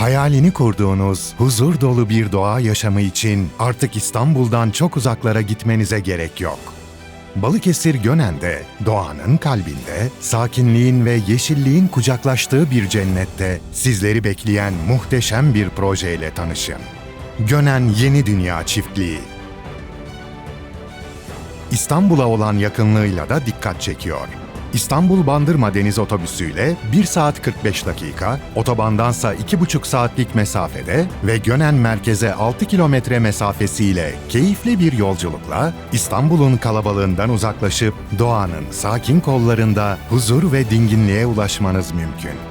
Hayalini kurduğunuz huzur dolu bir doğa yaşamı için artık İstanbul'dan çok uzaklara gitmenize gerek yok. Balıkesir Gönen'de, doğanın kalbinde, sakinliğin ve yeşilliğin kucaklaştığı bir cennette sizleri bekleyen muhteşem bir projeyle tanışın. Gönen Yeni Dünya Çiftliği İstanbul'a olan yakınlığıyla da dikkat çekiyor. İstanbul Bandırma Deniz Otobüsü'yle 1 saat 45 dakika, otobandansa 2,5 saatlik mesafede ve Gönen merkeze 6 kilometre mesafesiyle keyifli bir yolculukla İstanbul'un kalabalığından uzaklaşıp doğanın sakin kollarında huzur ve dinginliğe ulaşmanız mümkün.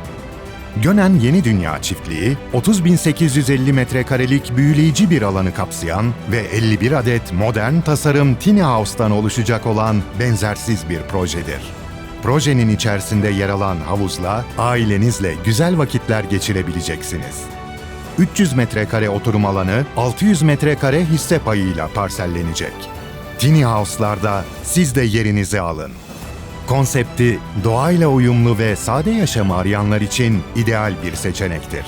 Gönen Yeni Dünya Çiftliği, 30.850 metrekarelik büyüleyici bir alanı kapsayan ve 51 adet modern tasarım tiny house'tan oluşacak olan benzersiz bir projedir. Projenin içerisinde yer alan havuzla ailenizle güzel vakitler geçirebileceksiniz. 300 metrekare oturum alanı 600 metrekare hisse payıyla parsellenecek. Tiny House'larda siz de yerinizi alın. Konsepti doğayla uyumlu ve sade yaşamı arayanlar için ideal bir seçenektir.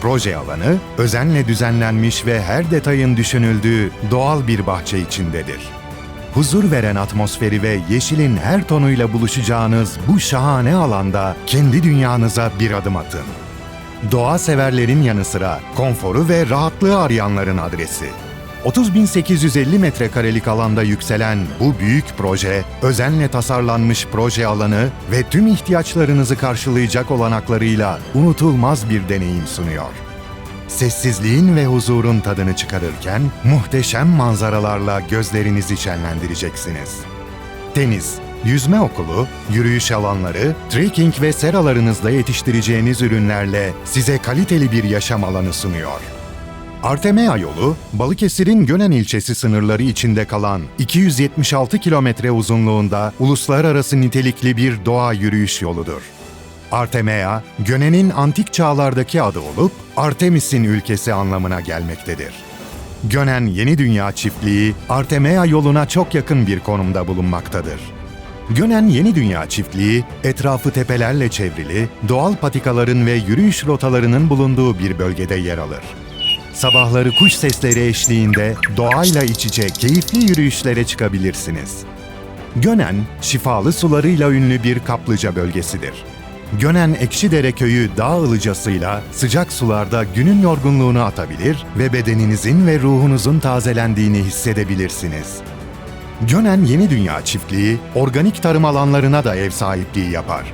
Proje alanı özenle düzenlenmiş ve her detayın düşünüldüğü doğal bir bahçe içindedir. Huzur veren atmosferi ve yeşilin her tonuyla buluşacağınız bu şahane alanda kendi dünyanıza bir adım atın. Doğa severlerin yanı sıra konforu ve rahatlığı arayanların adresi. 30.850 metrekarelik alanda yükselen bu büyük proje, özenle tasarlanmış proje alanı ve tüm ihtiyaçlarınızı karşılayacak olanaklarıyla unutulmaz bir deneyim sunuyor. Sessizliğin ve huzurun tadını çıkarırken muhteşem manzaralarla gözlerinizi şenlendireceksiniz. Deniz, yüzme okulu, yürüyüş alanları, trekking ve seralarınızda yetiştireceğiniz ürünlerle size kaliteli bir yaşam alanı sunuyor. Artemia yolu, Balıkesir'in Gönen ilçesi sınırları içinde kalan 276 kilometre uzunluğunda uluslararası nitelikli bir doğa yürüyüş yoludur. Artemia, Gönen'in antik çağlardaki adı olup Artemis'in ülkesi anlamına gelmektedir. Gönen Yeni Dünya Çiftliği, Artemia yoluna çok yakın bir konumda bulunmaktadır. Gönen Yeni Dünya Çiftliği, etrafı tepelerle çevrili, doğal patikaların ve yürüyüş rotalarının bulunduğu bir bölgede yer alır. Sabahları kuş sesleri eşliğinde doğayla iç içe keyifli yürüyüşlere çıkabilirsiniz. Gönen, şifalı sularıyla ünlü bir kaplıca bölgesidir. Gönen Ekşidere Köyü dağ ılıcasıyla sıcak sularda günün yorgunluğunu atabilir ve bedeninizin ve ruhunuzun tazelendiğini hissedebilirsiniz. Gönen Yeni Dünya Çiftliği, organik tarım alanlarına da ev sahipliği yapar.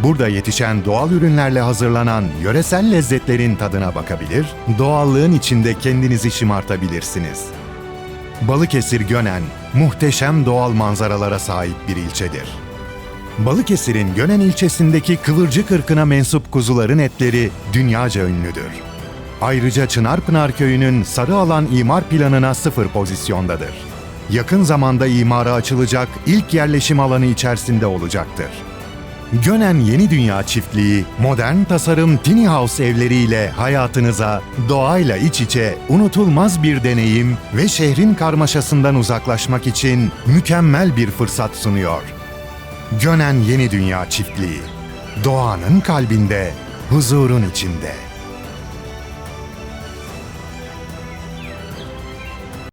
Burada yetişen doğal ürünlerle hazırlanan yöresel lezzetlerin tadına bakabilir, doğallığın içinde kendinizi şımartabilirsiniz. Balıkesir Gönen, muhteşem doğal manzaralara sahip bir ilçedir. Balıkesir'in Gönen ilçesindeki Kıvırcık ırkına mensup kuzuların etleri dünyaca ünlüdür. Ayrıca Çınarpınar Köyü'nün sarı alan imar planına sıfır pozisyondadır. Yakın zamanda imara açılacak ilk yerleşim alanı içerisinde olacaktır. Gönen Yeni Dünya Çiftliği, modern tasarım tiny house evleriyle hayatınıza doğayla iç içe unutulmaz bir deneyim ve şehrin karmaşasından uzaklaşmak için mükemmel bir fırsat sunuyor. Gönen Yeni Dünya Çiftliği, doğanın kalbinde, huzurun içinde.